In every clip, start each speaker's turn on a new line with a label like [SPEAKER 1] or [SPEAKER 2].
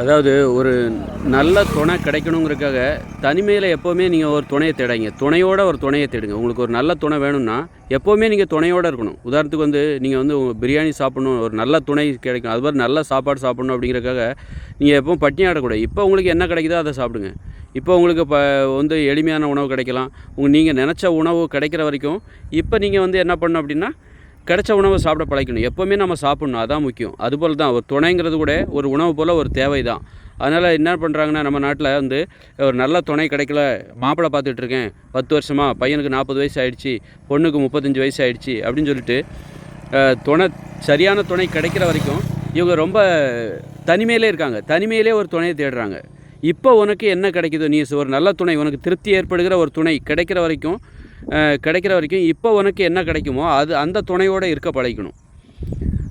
[SPEAKER 1] அதாவது ஒரு நல்ல துணை கிடைக்கணுங்கிறதுக்காக தனிமையில் எப்போவுமே நீங்கள் ஒரு துணையை தேடாங்க துணையோட ஒரு துணையை தேடுங்க. உங்களுக்கு ஒரு நல்ல துணை வேணும்னா எப்போவுமே நீங்கள் துணையோட இருக்கணும். உதாரணத்துக்கு வந்து நீங்கள் வந்து பிரியாணி சாப்பிடணும் ஒரு நல்ல துணை கிடைக்கும். அது மாதிரி நல்ல சாப்பாடு சாப்பிடணும் அப்படிங்கிறதுக்காக நீங்கள் எப்பவும் பட்டினி ஆடக்கூடாது. இப்போ உங்களுக்கு என்ன கிடைக்குதோ அதை சாப்பிடுங்க. இப்போ உங்களுக்கு இப்போ வந்து எளிமையான உணவு கிடைக்கலாம். உங்கள் நீங்கள் நினச்ச உணவு கிடைக்கிற வரைக்கும் இப்போ நீங்கள் வந்து என்ன பண்ணணும் அப்படின்னா கிடைச்ச உணவை சாப்பிட பழக்கணும் எப்போவுமே நம்ம சாப்பிட்ணும். அதான் முக்கியம். அதுபோல் தான் ஒரு துணைங்கிறது கூட ஒரு உணவு போல் ஒரு தேவை தான் அதனால் என்ன பண்ணுறாங்கன்னா நம்ம நாட்டில் வந்து ஒரு நல்ல துணை கிடைக்கல. மாப்பிள்ளை பார்த்துட்டு இருக்கேன். பத்து வருஷமாக பையனுக்கு நாற்பது வயசு ஆகிடுச்சி பொண்ணுக்கு முப்பத்தஞ்சு வயசு ஆகிடுச்சி அப்படின்னு சொல்லிட்டு துணை சரியான துணை கிடைக்கிற வரைக்கும் இவங்க ரொம்ப தனிமையிலே இருக்காங்க. தனிமையிலே ஒரு துணையை தேடுறாங்க. இப்போ உனக்கு என்ன கிடைக்குதோ நீ ஒரு நல்ல துணை உனக்கு திருப்தி ஏற்படுகிற ஒரு துணை கிடைக்கிற வரைக்கும் கிடைக்கிற வரைக்கும் இப்போ உனக்கு என்ன கிடைக்குமோ அது அந்த துணையோடு இருக்க பழகிக்கணும்.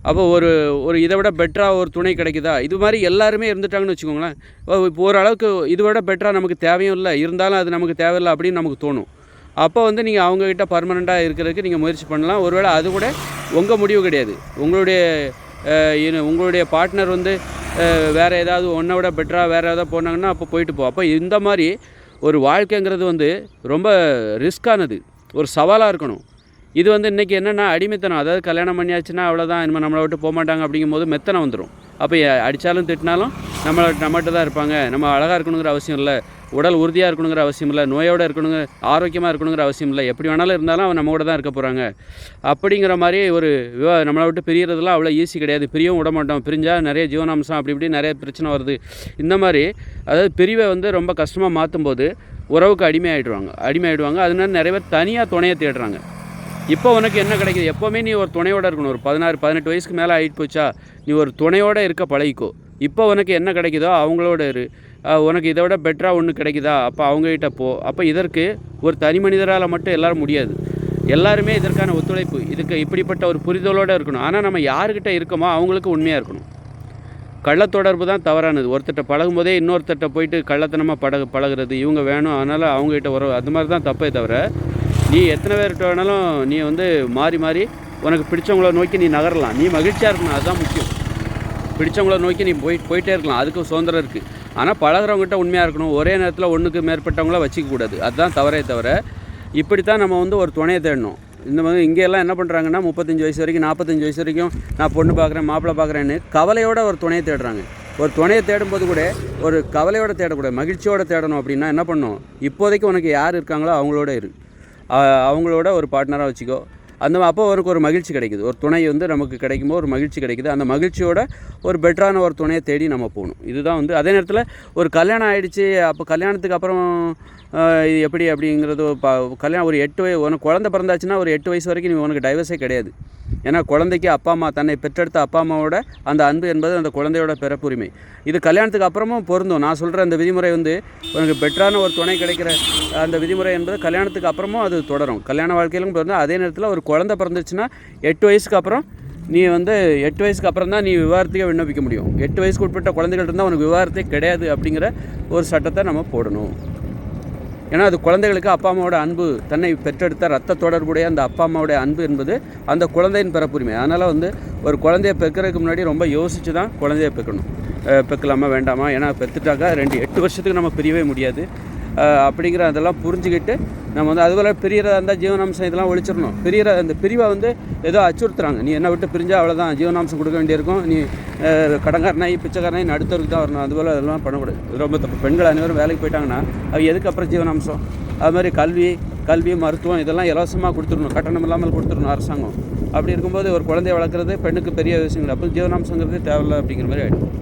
[SPEAKER 1] அப்போ ஒரு ஒரு இதை விட பெட்டராக ஒரு துணை கிடைக்குதா? இது மாதிரி எல்லாருமே இருந்துட்டாங்கன்னு வச்சுக்கோங்களேன். இப்போ ஓரளவுக்கு இதை விட பெட்டராக நமக்கு தேவையும் இல்லை இருந்தாலும் அது நமக்கு தேவையில்லை அப்படின்னு நமக்கு தோணும். அப்போ வந்து நீங்கள் அவங்கக்கிட்ட பர்மனெண்ட்டாக இருக்கிறதுக்கு நீங்கள் முயற்சி பண்ணலாம். ஒருவேளை அது கூட உங்கள் முடிவு கிடையாது. உங்களுடைய உங்களுடைய பார்ட்னர் வந்து வேறு ஏதாவது ஒன்றை விட பெட்டராக வேறு ஏதாவது போனாங்கன்னா அப்போ போயிட்டு போ. அப்போ இந்த மாதிரி ஒரு வாழ்க்கைங்கிறது வந்து ரொம்ப ரிஸ்க்கானது. ஒரு சவாலாக இருக்கணும். இது வந்து இன்றைக்கி என்னென்னா அடிமைத்தனம். அதாவது கல்யாணம் பண்ணியாச்சுன்னா அவ்வளோதான் இனிமேல் நம்மளை விட்டு போக மாட்டாங்க அப்படிங்கும்போது மெத்தனை வந்துடும் அப்போ அடித்தாலும் திட்டினாலும் நம்மளை நம்மகிட்ட தான் இருப்பாங்க. நம்ம அழகாக இருக்கணுங்கிற அவசியம் இல்லை. உடல் உறுதியாக இருக்கணுங்கிற அவசியம் இல்லை நோயோடு இருக்கணுங்க ஆரோக்கியமாக இருக்கணுங்கிற அவசியம் இல்லை. எப்படி வேணாலும் இருந்தாலும் அவன் நம்ம கூட தான் இருக்க போகிறாங்க அப்படிங்கிற மாதிரி ஒரு விவா நம்மளை விட்டு பிரியறதுலாம் அவ்வளோ ஈஸி கிடையாது. பிரியவும் விட மாட்டோம். பிரிஞ்சால் நிறைய ஜீவனாம்சம் அப்படி இப்படி நிறைய பிரச்சனை வருது. இந்த மாதிரி அதாவது பிரிவை வந்து ரொம்ப கஷ்டமாக மாற்றும் போது உறவுக்கு அடிமையாகிடுவாங்க அடிமையாகிடுவாங்க அதனால நிறைய பேர் தனியாக துணையை தேடுறாங்க. இப்போ உனக்கு என்ன கிடைக்குது? எப்போவுமே நீ ஒரு துணையோட இருக்கணும். ஒரு பதினாறு பதினெட்டு வயசுக்கு மேலே ஆகிட்டு போச்சா நீ ஒரு துணையோட இருக்க பழகிக்கோ. இப்போ உனக்கு என்ன கிடைக்குதோ அவங்களோட இரு. உனக்கு இதை விட பெட்டராக ஒன்று கிடைக்குதா? அப்போ அவங்ககிட்ட போ. அப்போ இதற்கு ஒரு தனி மனிதரால் மட்டும் எல்லோரும் முடியாது. எல்லாருமே இதற்கான ஒத்துழைப்பு. இதுக்கு இப்படிப்பட்ட ஒரு புரிதலோடு இருக்கணும். ஆனால் நம்ம யாருக்கிட்ட இருக்கோமோ அவங்களுக்கு உண்மையாக இருக்கணும். கள்ளத்தொடர்பு தான் தவறானது. ஒருத்தர்கிட்ட பழகும்போதே இன்னொருத்தர்கிட்ட போயிட்டு கள்ளத்தனமாக பழகு பழகுறது. இவங்க வேணும் அதனால் அவங்ககிட்ட உறவு. அது மாதிரி தான் தப்பே தவிர நீ எத்தனை பேர்கிட்ட வேணாலும் நீ வந்து மாறி மாறி உனக்கு பிடிச்சவங்கள நோக்கி நீ நகரலாம். நீ மகிழ்ச்சியாக இருக்கணும். அதுதான் முக்கியம். பிடிச்சவங்கள நோக்கி நீ போய் போயிட்டே இருக்கலாம். அதுக்கு சுதந்திரம் இருக்குது ஆனால் பழகிறவங்ககிட்ட உண்மையாக இருக்கணும். ஒரே நேரத்தில் ஒன்றுக்கு மேற்பட்டவங்கள வச்சிக்கக்கூடாது அதுதான் தவறே தவிர இப்படித்தான் நம்ம வந்து ஒரு துணையை தேடணும். இந்த மாதிரி இங்கே எல்லாம் என்ன பண்ணுறாங்கன்னா முப்பத்தஞ்சு வயசு வரைக்கும் நாற்பத்தஞ்சு வயசு வரைக்கும் நான் பொண்ணு பார்க்குறேன் மாப்பிள்ளை பார்க்குறேன்னு கவலையோட ஒரு துணையை தேடுறாங்க. ஒரு துணையை தேடும்போது கூட ஒரு கவலையோட தேடக்கூடாது மகிழ்ச்சியோட தேடணும் அப்படின்னா என்ன பண்ணணும் இப்போதைக்கு உனக்கு யார் இருக்காங்களோ அவங்களோட இரு. அவங்களோட ஒரு பார்ட்னராக வச்சுக்கோ. அந்த அப்போ அவருக்கு ஒரு மகிழ்ச்சி கிடைக்குது. ஒரு துணை வந்து நமக்கு கிடைக்கும்போது ஒரு மகிழ்ச்சி கிடைக்குது. அந்த மகிழ்ச்சியோட ஒரு பெட்டரான ஒரு துணையை தேடி நம்ம போகணும். இதுதான் வந்து அதே நேரத்தில் ஒரு கல்யாணம் ஆகிடுச்சு அப்போ கல்யாணத்துக்கு அப்புறம் இது எப்படி அப்படிங்கிறது பா ப கல்யாணம் ஒரு எட்டு வய உனக்கு குழந்த பிறந்தாச்சுன்னா ஒரு எட்டு வயசு வரைக்கும் நீ உனக்கு டைவர்ஸே கிடையாது. ஏன்னா குழந்தைக்கு அப்பா அம்மா தன்னை பெற்றெடுத்த அப்பா அம்மாவோட அந்த அன்பு என்பது அந்த குழந்தையோட பிறப்புரிமை. இது கல்யாணத்துக்கு அப்புறமும் பொருந்தும். நான் சொல்கிற அந்த விதிமுறை வந்து உனக்கு பெட்டரான ஒரு துணை கிடைக்கிற அந்த விதிமுறை என்பது கல்யாணத்துக்கு அப்புறமும் அது தொடரும். கல்யாண வாழ்க்கையிலும் பொருந்தும். அதே நேரத்தில் ஒரு குழந்தை பிறந்துச்சுன்னா எட்டு வயசுக்கு அப்புறம் நீ வந்து எட்டு வயசுக்கு அப்புறம் தான் நீ விவாகரத்துக்கே விண்ணப்பிக்க முடியும். எட்டு வயசுக்கு உட்பட்ட குழந்தைகள் இருந்தால் உனக்கு விவாகரத்தே கிடையாது அப்படிங்கிற ஒரு சட்டத்தை நம்ம போடணும். ஏன்னா அது குழந்தைகளுக்கு அப்பா அம்மாவோட அன்பு தன்னை பெற்றெடுத்த ரத்த தொடர்புடைய அந்த அப்பா அம்மாவோட அன்பு என்பது அந்த குழந்தையின் பிறப்புரிமை. அதனால் வந்து ஒரு குழந்தைய பெக்கிறதுக்கு முன்னாடி ரொம்ப யோசித்து தான் குழந்தைய பெக்கணும். அஹ் பெக்கலாமா வேண்டாமா? ஏன்னா பெற்றுட்டாக்கா ரெண்டு எட்டு வருஷத்துக்கு நம்ம பிரியவே முடியாது. அப்படிங்கிற அதெல்லாம் புரிஞ்சுக்கிட்டு நம்ம வந்து அதுபோல் பிரியறதா இருந்தால் ஜீவனாம்சம் இதெல்லாம் ஒழிச்சிடணும். பிரியற அந்த பிரிவை வந்து ஏதோ அச்சுறுத்துறாங்க. நீ என்ன விட்டு பிரிஞ்சால் அவ்வளோதான் ஜீவனாம்சம் கொடுக்க வேண்டியிருக்கும். நீ கடங்காரனாய் பிச்சைக்காரனாய் நடுத்தருக்கு தான் வரணும். அதுபோல் அதெல்லாம் பண்ணக்கூடாது. ரொம்ப தப்பு. பெண்கள் அனைவரும் வேலைக்கு போயிட்டாங்கன்னா அது எதுக்கப்புறம் ஜீவனாம்சம்? அது மாதிரி கல்வி கல்வி மருத்துவம் இதெல்லாம் இலவசமாக கொடுத்துடணும். கட்டணம் இல்லாமல் கொடுத்துடணும் அரசாங்கம். அப்படி இருக்கும்போது ஒரு குழந்தைய வளர்க்குறது பெண்ணுக்கு பெரிய விஷயங்கள். அப்போ ஜீவனாம்சங்கிறது தேவையில்லை அப்படிங்கிற மாதிரி ஆகிடும்